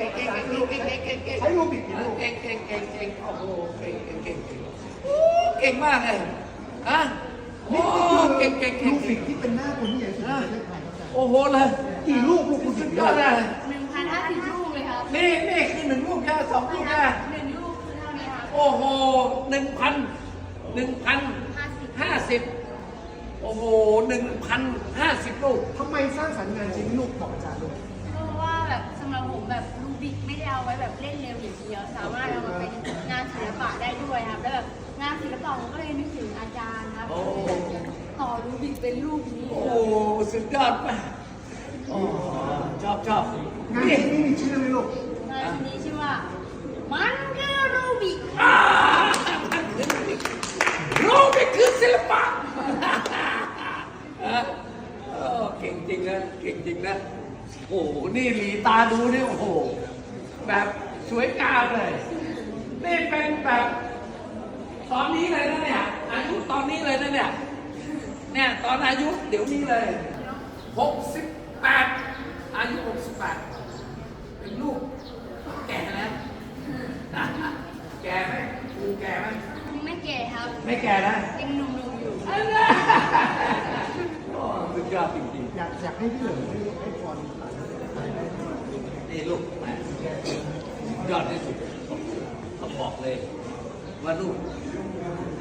ลูกเก่งเก่งเก่งเก่งใช้รูบิกกี่ลูกเก่งเก่งเก่งเก่งโอ้โหเก่งเก่งเก่งเก่งโอ้เก่งมากเลยฮะโอ้นี่เก่งคืเก่งอเก่งลูเก่กงบิกที่เป็นหน้าคนที่ใหญ่สุดในประเทศไทยครับโอ้โหเลยกี่ลูกลูกคุณสุบิดกยอดเลยหนึ่งพันห้าสิบลูกเลยครับนี่นี่คือหนึ่งลูกแค่สองลูกแค่หนึ่งลูกคือเท่านี้ครับโอ้โหหนึ่งพันหนึ่งพันห้าสิบห้าสิบโอ้โหหนึ่งพันห้าสิบลูกทำไมสร้างสรรค์งานชิ้นนี้ลูกบอกอาจารย์ลูกามารถเอามาเป็นงานศิลปะได้ด้วยครับแล้วแบบงานศิลปะผมก็เลยนึกถึงอาจารย์ครับโอ้ต่อลูบิกเป็นรูปนี้โอ้สุดยอดมากโอ้ชอบชอบงานนี่ชิ้นนี้มีชื่อไหมลูกงานชิ้นนี้ชื่อว่า มันคือรูบิกอ่าโรบิกคือศิลปะฮะโอ้เก่งจริงนะ เก่งจริงนะ โอ้โห นี่หลีตาดูนี่โอ้โห แบบ สวยงามเลย นี่เป็นแบบตอนนี้เลยนะเนี่ย อายุตอนนี้เลยนะเนี่ย เนี่ยตอนอายุเดี๋ยวนี้เลยหกสิบแปดอายุหกสิบแปดเป็นลูกแก่แล้วแก่ไหมกูแก่ไหมไม่แก่ครับ ไม่แก่นะยังหนุ่มๆอยู่อันนั้นโอ้สุดยอดจริงอยากอยากให้พี่เหลิมให้ให้พรๆนี่ลูกแหมสุด ยอดที่สุดเขาบอกเลย ว่าลูก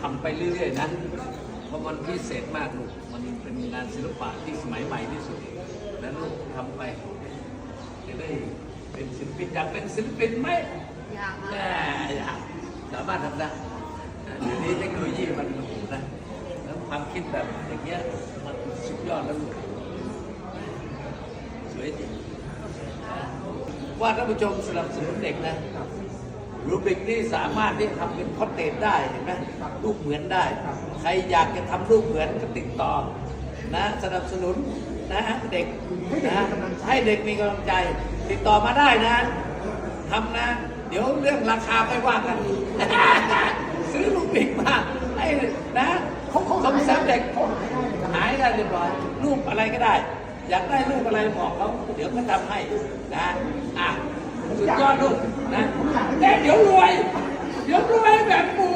ทำไปเรื่อยๆนะเพราะมันพิเศษมากลูก มันเป็นงานศิลปะที่สมัยใหม่ที่สุด แล้วลูกทำไปจะได้เป็นศิลปินอยากเป็นศิลปินไหมอยากแหรับมอยากสามารถทำได้เดี๋ยวนี้เทคโนโลยีมันโอ้โหนะแล้วความคิดแบบอย่างเงี้ยมันสุดยอดแล้วลูกสวยจริง ว่าท่านผู้ชมสนับสนุนเด็กนะรูบิกนี่สามารถที่ทำเป็นพอร์เตรตได้เห็นไหมรูปเหมือนได้ ใครอยากจะทำรูปเหมือนก็ติดต่อนะสนับสนุนนะเด็กนะให้เด็กมีกำลังใจ ติดต่อมาได้นะทำนะ เดี๋ยวเรื่องราคาไม่ว่ากันซื้อลูกบิกมาให้นะเขาเขาสมแสมเด็กหายได้เรียบร้อยรูปอะไรก็ได้ อยากได้รูปอะไรบอกเขาเดี๋ยวเขาทำให้นะอะสุดยอดลูกนะแต่เดี๋ยวรวย เดี๋ยวรวยแบบปู